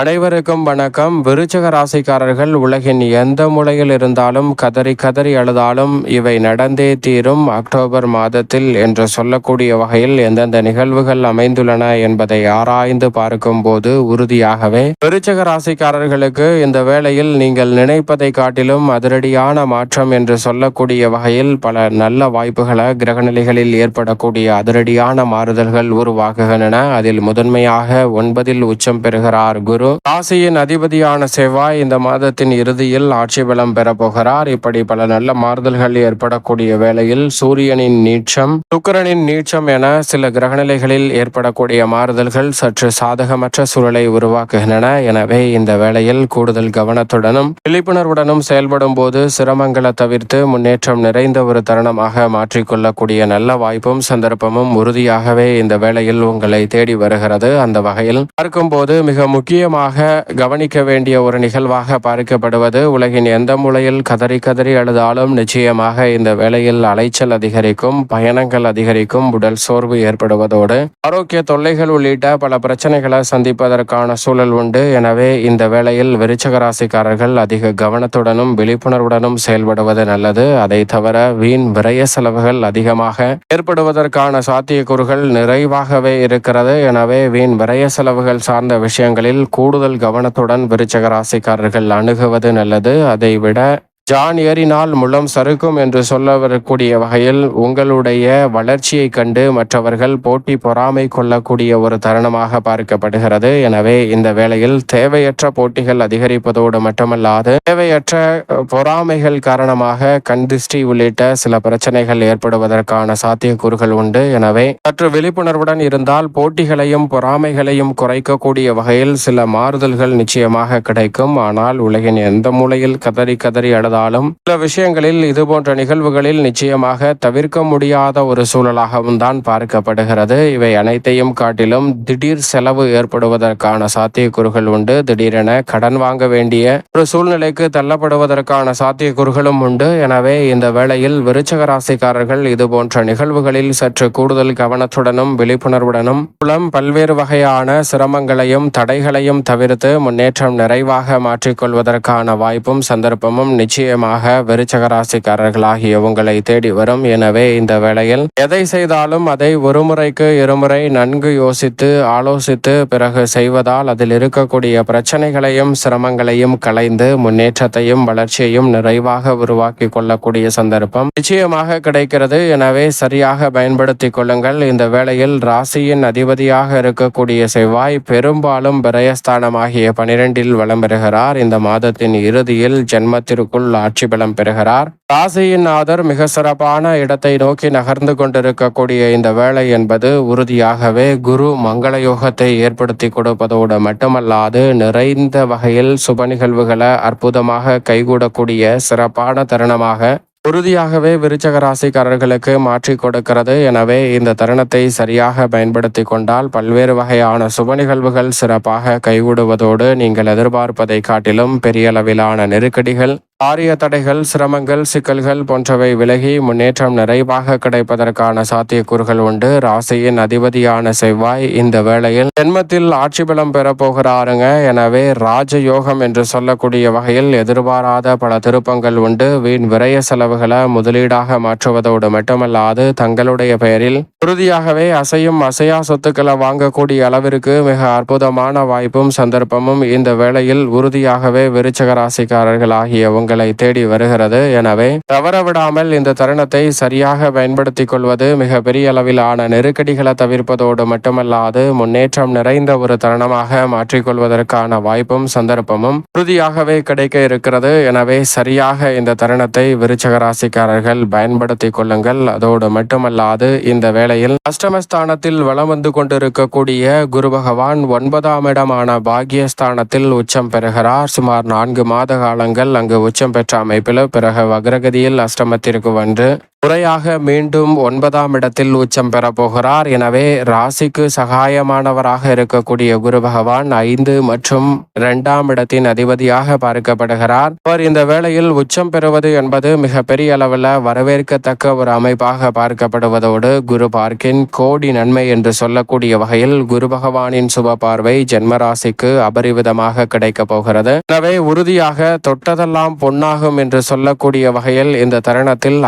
அனைவருக்கும் வணக்கம். விருச்சக ராசிக்காரர்கள் உலகின் எந்த மூலையில் இருந்தாலும் கதறி கதறி அழுதாலும் இவை நடந்தே தீரும். அக்டோபர் மாதத்தில் என்று சொல்லக்கூடிய வகையில் எந்தெந்த நிகழ்வுகள் அமைந்துள்ளன என்பதை ஆராய்ந்து பார்க்கும்போது உறுதியாகவே விருச்சக ராசிக்காரர்களுக்கு இந்த வேளையில் நீங்கள் நினைப்பதை காட்டிலும் அதிரடியான மாற்றம் என்று சொல்லக்கூடிய வகையில் பல நல்ல வாய்ப்புகளை கிரகநிலைகளில் ஏற்படக்கூடிய அதிரடியான மாறுதல்கள் உருவாகுகின்றன. அதில் முதன்மையாக ஒன்பதில் உச்சம் பெறுகிறார் குரு. ராசியின் அதிபதியான செவ்வாய் இந்த மாதத்தின் இறுதியில் ஆட்சி பலம் பெறப்போகிறார் இப்படி பல நல்ல மாறுதல்கள் ஏற்படக்கூடிய வேளையில் சூரியனின் நீச்சம் சுக்கரனின் நீச்சம் என சில கிரகநிலைகளில் ஏற்படக்கூடிய மாறுதல்கள் சற்று சாதகமற்ற சூழலை உருவாக்குகின்றன. எனவே இந்த வேளையில் கூடுதல் கவனத்துடனும் விழிப்புணர்வுடனும் செயல்படும் போது சிரமங்களை தவிர்த்து முன்னேற்றம் நிறைந்த ஒரு தருணமாக மாற்றிக்கொள்ளக்கூடிய நல்ல வாய்ப்பும் சந்தர்ப்பமும் உறுதியாகவே இந்த வேளையில் உங்களை தேடி வருகிறது. அந்த வகையில் பார்க்கும்போது மிக முக்கியமாக கவனிக்க வேண்டிய ஒரு நிகழ்வாக பார்க்கப்படுவது உலகின் எந்த மூலையில் கதறி கதறி அழுதாலும் நிச்சயமாக இந்த வேளையில் அலைச்சல் அதிகரிக்கும் பயணங்கள் அதிகரிக்கும் உடல் சோர்வு ஏற்படுவதோடு. ஆரோக்கிய தொல்லைகள் உள்ளிட்ட பல பிரச்சனைகளை சந்திப்பதற்கான சூழல் உண்டு. எனவே இந்த வேளையில் விருச்சக ராசிக்காரர்கள் அதிக கவனத்துடனும் விழிப்புணர்வுடனும் செயல்படுவது நல்லது. அதை தவிர வீண் விரய செலவுகள் அதிகமாக ஏற்படுவதற்கான சாத்தியக்கூறுகள் நிறைவாகவே இருக்கிறது. எனவே வீண் விரய செலவுகள் சார்ந்த விஷயங்களில் கூடுதல் கவனத்துடன் விருச்சக ராசிக்காரர்கள் அணுகுவது நல்லது. அதைவிட ஜான் ஏறினால் முளம் சறுக்கும் என்று சொல்ல வரக்கூடிய வகையில் உங்களுடைய வளர்ச்சியை கண்டு மற்றவர்கள் போட்டி பொறாமை கொள்ளக்கூடிய ஒரு தருணமாக பார்க்கப்படுகிறது. எனவே இந்த வேளையில் தேவையற்ற போட்டிகள் அதிகரிப்பதோடு மட்டுமல்லாது தேவையற்ற பொறாமைகள் காரணமாக கண் திருஷ்டி உள்ளிட்ட சில பிரச்சனைகள் ஏற்படுவதற்கான சாத்தியக்கூறுகள் உண்டு. எனவே சற்று விழிப்புணர்வுடன் இருந்தால் போட்டிகளையும் பொறாமைகளையும் குறைக்கக்கூடிய வகையில் சில மாறுதல்கள் நிச்சயமாக கிடைக்கும். ஆனால் உலகின் எந்த மூலையில் கதறி கதறி அழுதாலும் சில விஷயங்களில் இதுபோன்ற நிகழ்வுகளில் நிச்சயமாக தவிர்க்க முடியாத ஒரு சூழலாகவும் தான் பார்க்கப்படுகிறது. இவை அனைத்தையும் காட்டிலும் திடீர் செலவு ஏற்படுவதற்கான சாத்தியக்கூறுகள் உண்டு. திடீரென கடன் வாங்க வேண்டிய ஒரு சூழ்நிலைக்கு தள்ளப்படுவதற்கான சாத்தியக்கூறுகளும் உண்டு. எனவே இந்த வேளையில் விருச்சக ராசிக்காரர்கள் இதுபோன்ற நிகழ்வுகளில் சற்று கூடுதல் கவனத்துடனும் விழிப்புணர்வுடனும் புலம் பல்வேறு வகையான சிரமங்களையும் தடைகளையும் தவிர்த்து முன்னேற்றம் நிறைவாக மாற்றிக்கொள்வதற்கான வாய்ப்பும் சந்தர்ப்பமும் நிச்சயமாக விருச்சக ராசிக்காரர்களாகிய உங்களை தேடி வரும். எனவே இந்த வேளையில் எதை செய்தாலும் அதை ஒரு முறைக்கு இருமுறை நன்கு யோசித்து ஆலோசித்து பிறகு செய்வதால் அதில் இருக்கக்கூடிய பிரச்சனைகளையும் சிரமங்களையும் களைந்து முன்னேற்றத்தையும் வளர்ச்சியையும் நிறைவாக உருவாக்கி கொள்ளக்கூடிய சந்தர்ப்பம் நிச்சயமாக கிடைக்கிறது. எனவே சரியாக பயன்படுத்திக் கொள்ளுங்கள். இந்த வேளையில் ராசியின் அதிபதியாக இருக்கக்கூடிய செவ்வாய் பெரும்பாலும் பிரயஸ்தானமாகிய பனிரெண்டில் வலம் பெறுகிறார். இந்த மாதத்தின் இறுதியில் ஜென்மத்திற்குள் ஆட்சி பலம் பெறுகிறார். ராசியின் நாதர் மிக சிறப்பான இடத்தை நோக்கி நகர்ந்து கொண்டிருக்கக்கூடிய இந்த வேலை என்பது உறுதியாகவே குரு மங்கள யோகத்தை ஏற்படுத்தி கொடுப்பதோடு மட்டுமல்லாது நிறைந்த வகையில் சுப நிகழ்வுகளை அற்புதமாக கைகூடக்கூடிய சிறப்பான தருணமாக உறுதியாகவே விருச்சக ராசிக்காரர்களுக்கு மாற்றி கொடுக்கிறது. எனவே இந்த தருணத்தை சரியாக பயன்படுத்தி கொண்டால் பல்வேறு வகையான சுப நிகழ்வுகள் சிறப்பாக கைகூடுவதோடு நீங்கள் எதிர்பார்ப்பதை காட்டிலும் பெரிய அளவிலான நெருக்கடிகள் காரிய தடைகள் சிரமங்கள் சிக்கல்கள் போன்றவை விலகி முன்னேற்றம் நிறைவாக கிடைப்பதற்கான சாத்தியக்கூறுகள் உண்டு. ராசியின் அதிபதியான செவ்வாய் இந்த வேளையில் ஜென்மத்தில் ஆட்சி பலம் பெறப்போகிறாருங்க எனவே ராஜயோகம் என்று சொல்லக்கூடிய வகையில் எதிர்பாராத பல திருப்பங்கள் உண்டு. வீண் விரய செலவுகளை முதலீடாக மாற்றுவதோடு மட்டுமல்லாது தங்களுடைய பெயரில் உறுதியாகவே அசையும் அசையா சொத்துக்களை வாங்கக்கூடிய அளவிற்கு மிக அற்புதமான வாய்ப்பும் சந்தர்ப்பமும் இந்த வேளையில் உறுதியாகவே விருச்சக ராசிக்காரர்கள் ஆகிய உங்களை தேடி வருகிறது. எனவே தவறவிடாமல் இந்த தருணத்தை சரியாக பயன்படுத்திக் கொள்வது மிக பெரிய அளவிலான நெருக்கடிகளை தவிர்ப்பதோடு மட்டுமல்லாது முன்னேற்றம் நிறைந்த ஒரு தருணமாக மாற்றிக்கொள்வதற்கான வாய்ப்பும் சந்தர்ப்பமும் உறுதியாகவே கிடைக்க இருக்கிறது. எனவே சரியாக இந்த தருணத்தை விருச்சக ராசிக்காரர்கள் பயன்படுத்திக் கொள்ளுங்கள். அதோடு மட்டுமல்லாது இந்த வேளையில் அஷ்டமஸ்தானத்தில் வலம் வந்து கொண்டிருக்கக்கூடிய குரு பகவான் ஒன்பதாம் இடமான பாக்கியஸ்தானத்தில் உச்சம் பெறுகிறார். சுமார் நான்கு மாத காலங்கள் அங்கு உச்சம் பெற்ற அமைப்பில் பிறகு வக்ரகதியில் அஷ்டமத்திற்கு வந்து முறையாக மீண்டும் ஒன்பதாம் இடத்தில் உச்சம் பெற போகிறார். எனவே ராசிக்கு சகாயமானவராக இருக்கக்கூடிய குரு பகவான் ஐந்து மற்றும் இரண்டாம் இடத்தின் அதிபதியாக பார்க்கப்படுகிறார். அவர் இந்த வேளையில் உச்சம் பெறுவது என்பது மிக பெரிய அளவில் வரவேற்கத்தக்க ஒரு அமைப்பாக பார்க்கப்படுவதோடு குரு பார்க்கின் கோடி நன்மை என்று சொல்லக்கூடிய வகையில் குரு பகவானின் சுப பார்வை ஜென்மராசிக்கு அபரிவிதமாக கிடைக்க போகிறது. எனவே உறுதியாக தொட்டதெல்லாம் பொன்னாகும் என்று சொல்லக்கூடிய வகையில் இந்த தருணத்தில்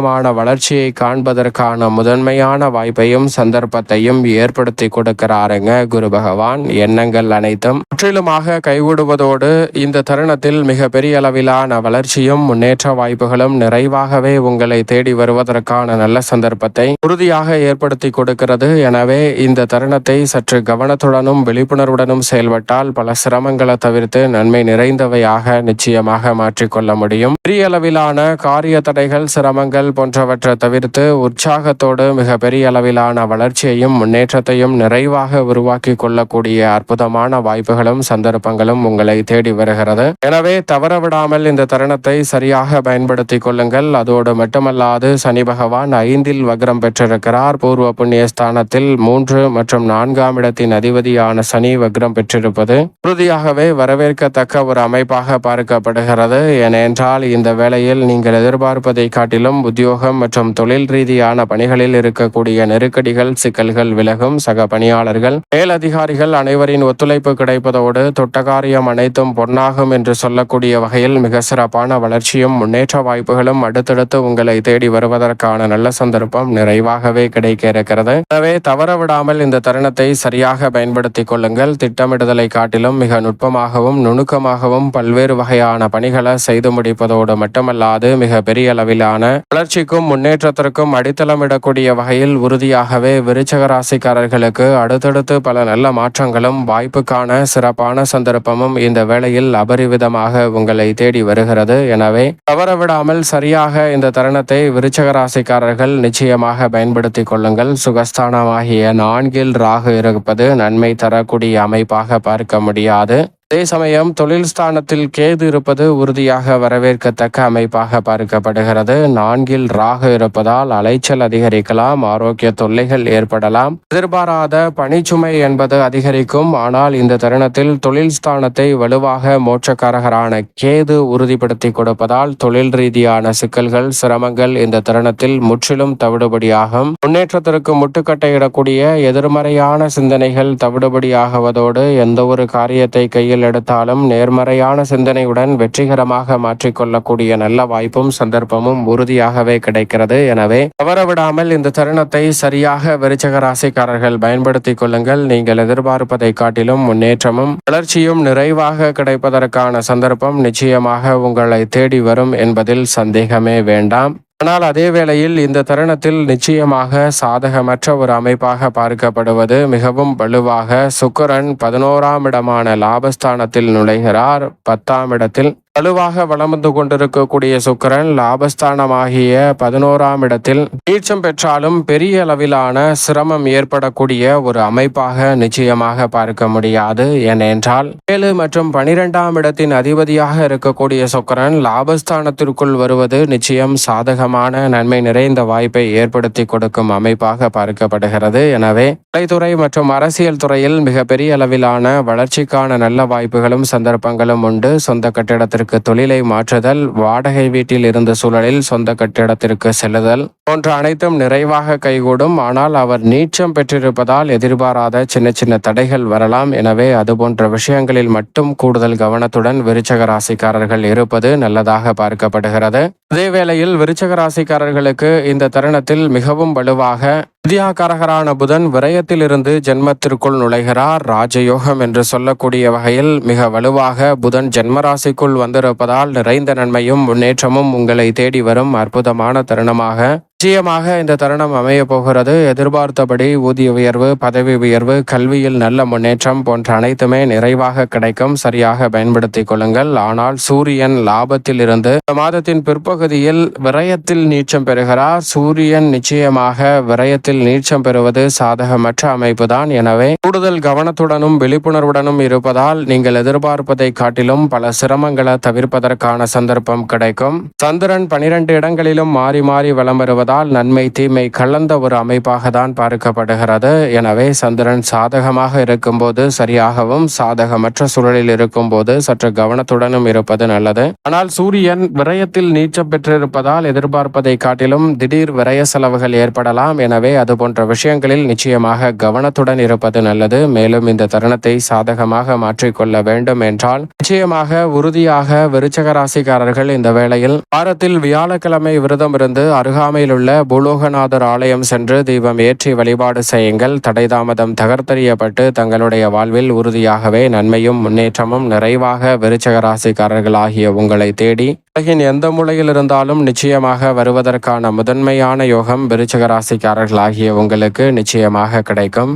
அபரிவிதமான வளர்ச்சியை காண்பதற்கான முதன்மையான வாய்ப்பையும் சந்தர்ப்பத்தையும் ஏற்படுத்தி கொடுக்கிறாருங்க குரு பகவான். எண்ணங்கள் அனைத்தும் முற்றிலுமாக கைவிடுவதோடு இந்த தருணத்தில் மிக பெரிய அளவிலான வளர்ச்சியும் முன்னேற்ற வாய்ப்புகளும் நிறைவாகவே உங்களை தேடி வருவதற்கான நல்ல சந்தர்ப்பத்தை உறுதியாக ஏற்படுத்தி கொடுக்கிறது. எனவே இந்த தருணத்தை சற்று கவனத்துடனும் விழிப்புணர்வுடனும் செயல்பட்டால் பல சிரமங்களை தவிர்த்து நன்மை நிறைந்தவையாக நிச்சயமாக மாற்றிக்கொள்ள முடியும். பெரிய அளவிலான காரிய தடைகள் சிரமங்கள் போன்றவற்றை தவிர்த்து உற்சாகத்தோடு மிக பெரிய அளவிலான வளர்ச்சியையும் முன்னேற்றத்தையும் நிறைவாக உருவாக்கி கொள்ளக்கூடிய அற்புதமான வாய்ப்புகளும் சந்தர்ப்பங்களும் உங்களை தேடி வருகிறது. எனவே தவறவிடாமல் இந்த தருணத்தை சரியாக பயன்படுத்திக் கொள்ளுங்கள். அதோடு மட்டுமல்லாது சனி பகவான் ஐந்தில் வக்ரம் பெற்றிருக்கிறார். பூர்வ புண்ணிய ஸ்தானத்தில் மூன்று மற்றும் நான்காம் இடத்தின் அதிபதியான சனி வக்ரம் பெற்றிருப்பது உறுதியாகவே வரவேற்கத்தக்க ஒரு அமைப்பாக பார்க்கப்படுகிறது. ஏனென்றால் இந்த வேளையில் நீங்கள் எதிர்பார்ப்பதை காட்டிலும் உத்தியோகம் மற்றும் தொழில் ரீதியான பணிகளில் இருக்கக்கூடிய நெருக்கடிகள் சிக்கல்கள் விலகும். சக பணியாளர்கள் மேலதிகாரிகள் அனைவரின் ஒத்துழைப்பு கிடைப்பதோடு தொட்டகாரியம் அனைத்தும் பொன்னாகும் என்று சொல்லக்கூடிய வகையில் மிக சிறப்பான வளர்ச்சியும் முன்னேற்ற வாய்ப்புகளும் அடுத்தடுத்து உங்களை தேடி வருவதற்கான நல்ல சந்தர்ப்பம் நிறைவாகவே கிடைக்க இருக்கிறது எனவே தவறவிடாமல் இந்த தருணத்தை சரியாக பயன்படுத்திக் கொள்ளுங்கள். திட்டமிடுதலை காட்டிலும் மிக நுட்பமாகவும் நுணுக்கமாகவும் பல்வேறு வகையான பணிகளை செய்து முடிப்பதோடு மட்டுமல்லாது மிக பெரிய அளவிலான வளர்ச்சி வளர்ச்சிக்கும் முன்னேற்றத்திற்கும் அடித்தளமிடக்கூடிய வகையில் உறுதியாகவே விருச்சக ராசிக்காரர்களுக்கு அடுத்தடுத்து பல நல்ல மாற்றங்களும் வாய்ப்புக்கான சிறப்பான சந்தர்ப்பமும் இந்த வேளையில் அபரிவிதமாக உங்களை தேடி வருகிறது. எனவே தவறவிடாமல் சரியாக இந்த தருணத்தை விருச்சக ராசிக்காரர்கள் நிச்சயமாக பயன்படுத்திக் கொள்ளுங்கள். சுகஸ்தானமாகிய நான்கில் ராகு இருப்பது நன்மை தரக்கூடிய அமைப்பாக பார்க்க முடியாது. அதே சமயம் தொழில் ஸ்தானத்தில் கேது இருப்பது உறுதியாக வரவேற்கத்தக்க அமைப்பாக பார்க்கப்படுகிறது. நான்கில் ராகு இருப்பதால் அலைச்சல் அதிகரிக்கலாம் ஆரோக்கிய தொல்லைகள் ஏற்படலாம். எதிர்பாராத பணிச்சுமை என்பது அதிகரிக்கும். ஆனால் இந்த தருணத்தில் தொழில் ஸ்தானத்தை வலுவாக மோட்சக்காரகரான கேது உறுதிப்படுத்தி கொடுப்பதால் தொழில் ரீதியான சிக்கல்கள் சிரமங்கள் இந்த தருணத்தில் முற்றிலும் தவிடுபடியாகும். முன்னேற்றத்திற்கு முட்டுக்கட்டையிடக்கூடிய எதிர்மறையான சிந்தனைகள் தவிடுபடியாகுவதோடு எந்த ஒரு காரியத்தை கையில் எடுத்தாலும் நேர்மறையான சிந்தனையுடன் வெற்றிகரமாக மாற்றிக்கொள்ளக்கூடிய நல்ல வாய்ப்பும் சந்தர்ப்பமும் உறுதியாகவே கிடைக்கிறது. எனவே தவறவிடாமல் இந்த தருணத்தை சரியாக விருச்சக ராசிக்காரர்கள் பயன்படுத்திக் கொள்ளுங்கள். நீங்கள் எதிர்பார்ப்பதை காட்டிலும் முன்னேற்றமும் வளர்ச்சியும் நிறைவாக கிடைப்பதற்கான சந்தர்ப்பம் நிச்சயமாக உங்களை தேடி வரும் என்பதில் சந்தேகமே வேண்டாம். ஆனால் அதே வேளையில் இந்த தருணத்தில் நிச்சயமாக சாதகமற்ற ஒரு அமைப்பாக பார்க்கப்படுவது மிகவும் வலுவாக. சுக்கரன் பதினோராம் இடமான லாபஸ்தானத்தில் நுழைகிறார். பத்தாம் இடத்தில் வலுவாக வளம் வந்து கொண்டிருக்கக்கூடிய சுக்கரன் லாபஸ்தானமாகிய பதினோராம் இடத்தில் நீச்சம் பெற்றாலும் பெரிய அளவிலான சிரமம் ஏற்படக்கூடிய ஒரு அமைப்பாக நிச்சயமாக பார்க்க முடியாது. ஏனென்றால் ஏழு மற்றும் பனிரெண்டாம் இடத்தின் அதிபதியாக இருக்கக்கூடிய சுக்கரன் லாபஸ்தானத்திற்குள் வருவது நிச்சயம் சாதகமான நன்மை நிறைந்த வாய்ப்பை ஏற்படுத்தி கொடுக்கும் அமைப்பாக பார்க்கப்படுகிறது. எனவே கலைத்துறை மற்றும் அரசியல் துறையில் மிகப்பெரிய அளவிலான வளர்ச்சிக்கான நல்ல வாய்ப்புகளும் சந்தர்ப்பங்களும் உண்டு. சொந்த கட்டிடத்திற்கு கட்டிடத்திற்கு தொழிலை மாற்றுதல் வாடகை வீட்டில் இருந்த சூழலில் சொந்த கட்டிடத்திற்கு செல்லுதல் போன்ற அனைத்தும் நிறைவாக கைகூடும். ஆனால் அவர் நீச்சம் பெற்றிருப்பதால் எதிர்பாராத சின்ன சின்ன தடைகள் வரலாம். எனவே அதுபோன்ற விஷயங்களில் மட்டும் கூடுதல் கவனத்துடன் விருச்சக ராசிக்காரர்கள் இருப்பது நல்லதாக பார்க்கப்படுகிறது. அதே வேளையில் விருச்சக ராசிக்காரர்களுக்கு இந்த தருணத்தில் மிகவும் வலுவாக வித்யாகாரகரான புதன் விரயத்திலிருந்து ஜென்மத்திற்குள் நுழைகிறார். ராஜயோகம் என்று சொல்லக்கூடிய வகையில் மிக வலுவாக புதன் ஜென்மராசிக்குள் வந்திருப்பதால் நிறைந்த நன்மையும் முன்னேற்றமும் உங்களை தேடி வரும் அற்புதமான தருணமாக நிச்சயமாக இந்த தருணம் அமைய போகிறது. எதிர்பார்த்தபடி ஊதிய உயர்வு பதவி உயர்வு கல்வியில் நல்ல முன்னேற்றம் போன்ற அனைத்துமே நிறைவாக கிடைக்கும். சரியாக பயன்படுத்திக் கொள்ளுங்கள். ஆனால் சூரியன் லாபத்தில் இருந்து இந்த மாதத்தின் பிற்பகுதியில் விரயத்தில் நீச்சம் பெறுகிறார். சூரியன் நிச்சயமாக விரயத்தில் நீச்சம் பெறுவது சாதகமற்ற அமைப்புதான். எனவே கூடுதல் கவனத்துடனும் விழிப்புணர்வுடனும் இருப்பதால் நீங்கள் எதிர்பார்ப்பதை காட்டிலும் பல சிரமங்களை தவிர்ப்பதற்கான சந்தர்ப்பம் கிடைக்கும். சந்திரன் பனிரெண்டு இடங்களிலும் மாறி மாறி வலம் வருவதால் நன்மை தீமை கலந்த ஒரு அமைப்பாக தான் பார்க்கப்படுகிறது. எனவே சந்திரன் சாதகமாக இருக்கும்போது சரியாகவும் சாதகமற்ற சூழலில் இருக்கும்போது சற்று கவனத்துடனும் இருப்பது நல்லது. ஆனால் சூரியன் விரயத்தில் நீச்சம் பெற்றிருப்பதால் எதிர்பார்ப்பதை காட்டிலும் திடீர் விரய செலவுகள் ஏற்படலாம். எனவே அது போன்ற விஷயங்களில் நிச்சயமாக கவனத்துடன் இருப்பது நல்லது. மேலும் இந்த தருணத்தை சாதகமாக மாற்றிக்கொள்ள வேண்டும் என்றால் நிச்சயமாக உறுதியாக விருச்சக ராசிக்காரர்கள் இந்த வேளையில் வாரத்தில் வியாழக்கிழமை விரதம் இருந்து அருகாமையில் உள்ள பூலோகநாதர் ஆலயம் சென்று தீபம் ஏற்றி வழிபாடு செய்யுங்கள். தடைதாமதம் தகர்த்தறியப்பட்டு தங்களுடைய வாழ்வில் உறுதியாகவே நன்மையும் முன்னேற்றமும் நிறைவாக விருச்சக ராசிக்காரர்கள் ஆகிய உங்களை தேடி உலகின் எந்த மூலையில் இருந்தாலும் நிச்சயமாக வருவதற்கான முதன்மையான யோகம் விருச்சக ராசிக்காரர்கள் ஆகிய உங்களுக்கு நிச்சயமாக கிடைக்கும்.